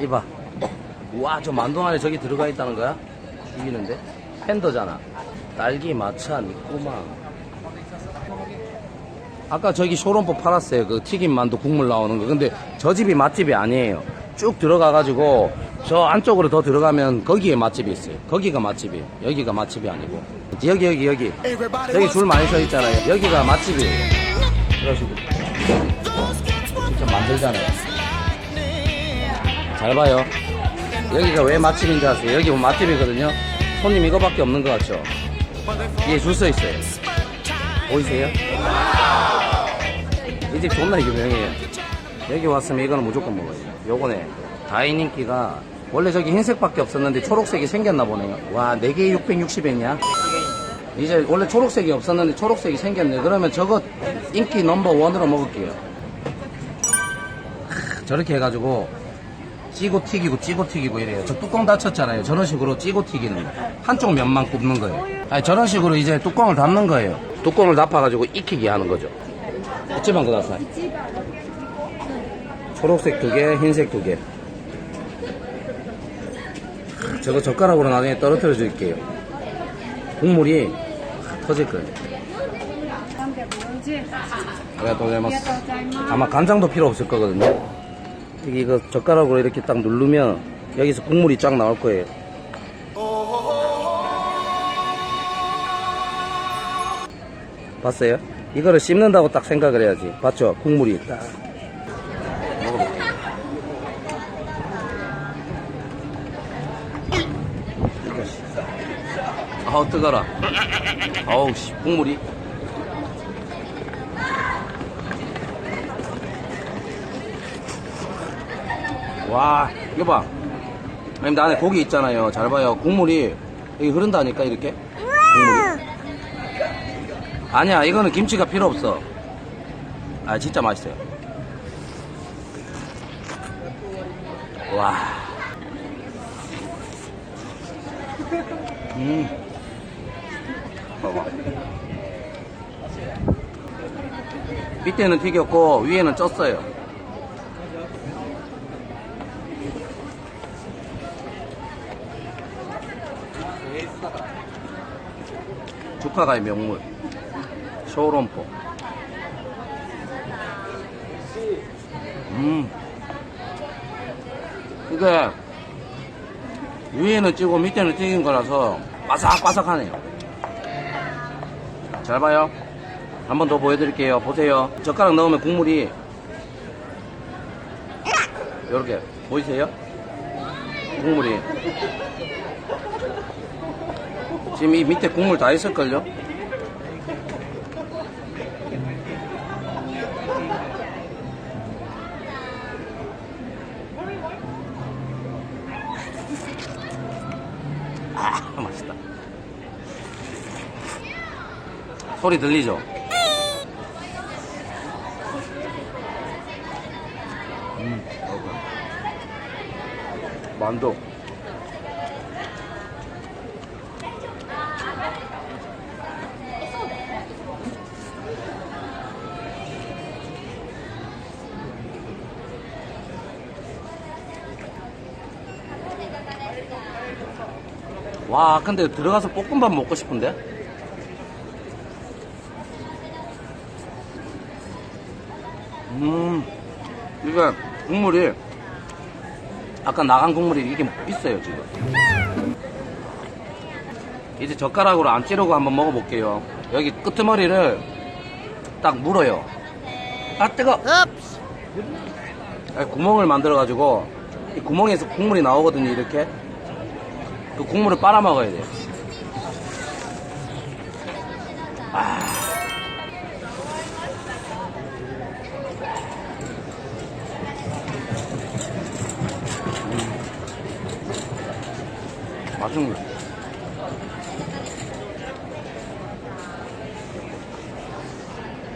이봐. 우와, 저 만두 안에 저기 들어가 있다는 거야? 죽이는데? 팬더잖아. 딸기, 마차, 니꼬마. 아까 저기 쇼롬포 팔았어요. 그 튀김 만두 국물 나오는 거. 근데 저 집이 맛집이 아니에요. 쭉 들어가가지고 저 안쪽으로 더 들어가면 거기에 맛집이 있어요. 거기가 맛집이에요. 여기가 맛집이 아니고. 여기, 여기, 여기. 여기 줄 많이 서 있잖아요. 여기가 맛집이에요. 그러시고. 진짜 만들잖아요. 잘 봐요. 여기가 왜 맛집인지 아세요? 여기 보면 맛집이거든요. 손님 이거밖에 없는 것 같죠? 뒤에 줄서 있어요. 보이세요? 이 집 존나 유명해요. 여기 왔으면 이거는 무조건 먹어요. 요거네. 다이닝기가 원래 저기 흰색밖에 없었는데 초록색이 생겼나 보네요. 와, 4개에 660엔이야? 이제 원래 초록색이 없었는데 초록색이 생겼네. 그러면 저거 인기 넘버 원으로 먹을게요. 크, 저렇게 해가지고 찌고 튀기고 찌고 튀기고 이래요. 저 뚜껑 닫혔잖아요. 저런 식으로 찌고 튀기는 한쪽 면만 굽는 거예요. 아니, 저런 식으로 이제 뚜껑을 닫는 거예요. 뚜껑을 닫아가지고 익히게 하는 거죠. 이치만 그다사 초록색 두 개, 흰색 두 개. 저거 젓가락으로 나중에 떨어뜨려 줄게요. 국물이 터질 거예요. 감사합니다. 네, 아마 간장도 필요 없을 거거든요. 이게 이거 젓가락으로 이렇게 딱 누르면 여기서 국물이 쫙 나올 거예요. 봤어요? 이거를 씹는다고 딱 생각을 해야지. 봤죠? 국물이 딱. 아우, 뜨거라. 아우, 씨, 국물이. 와, 이거 봐. 아니, 나 안에 고기 있잖아요. 잘 봐요. 국물이 여기 흐른다니까, 이렇게. 국물이. 아니야, 이거는 김치가 필요 없어. 아, 진짜 맛있어요. 와. 음. 봐봐. 밑에는 튀겼고, 위에는 쪘어요. 조카가의 명물. 쇼롬포. 음. 이게 위에는 찌고 밑에는 튀긴 거라서 바삭바삭하네요. 잘 봐요. 한 번 더 보여드릴게요. 보세요. 젓가락 넣으면 국물이 이렇게 보이세요? 국물이 지금 이 밑에 국물 다 있을걸요? 아, 맛있다. 소리 들리죠? 음, 만두. 와, 근데 들어가서 볶음밥 먹고 싶은데? 음, 이게 국물이, 아까 나간 국물이 이게 있어요, 지금. 이제 젓가락으로 안 찌르고 한번 먹어볼게요. 여기 끄트머리를 딱 물어요. 아, 뜨거! 아니, 구멍을 만들어 가지고, 이 구멍에서 국물이 나오거든요, 이렇게. 그 국물을 빨아먹어야 돼요. 아. 음. 맛있네.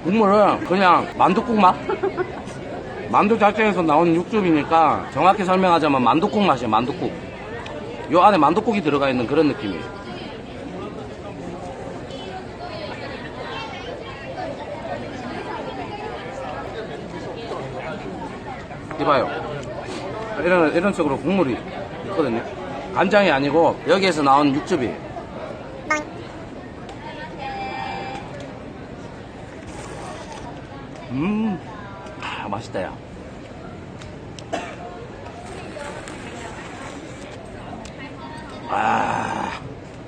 국물은 그냥 만두국 맛? 만두 자체에서 나오는 육즙이니까 정확히 설명하자면 만두국 맛이에요, 만두국. 요 안에 만두국이 들어가 있는 그런 느낌이에요. 이봐요. 이런, 이런 식으로 국물이 있거든요. 간장이 아니고 여기에서 나온 육즙이. 음, 아, 맛있다, 야. 아,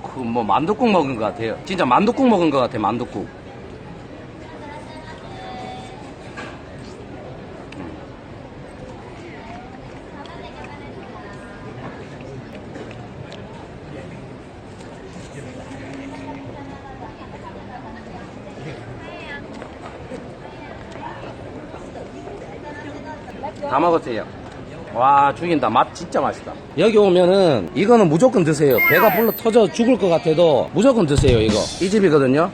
그 뭐 만둣국 먹은 것 같아요. 진짜 만둣국 먹은 것 같아, 만둣국. 다 먹었어요. 와 죽인다. 맛 진짜 맛있다. 여기 오면은 이거는 무조건 드세요. 배가 불러 터져 죽을 것 같아도 무조건 드세요 이거. 이 집이거든요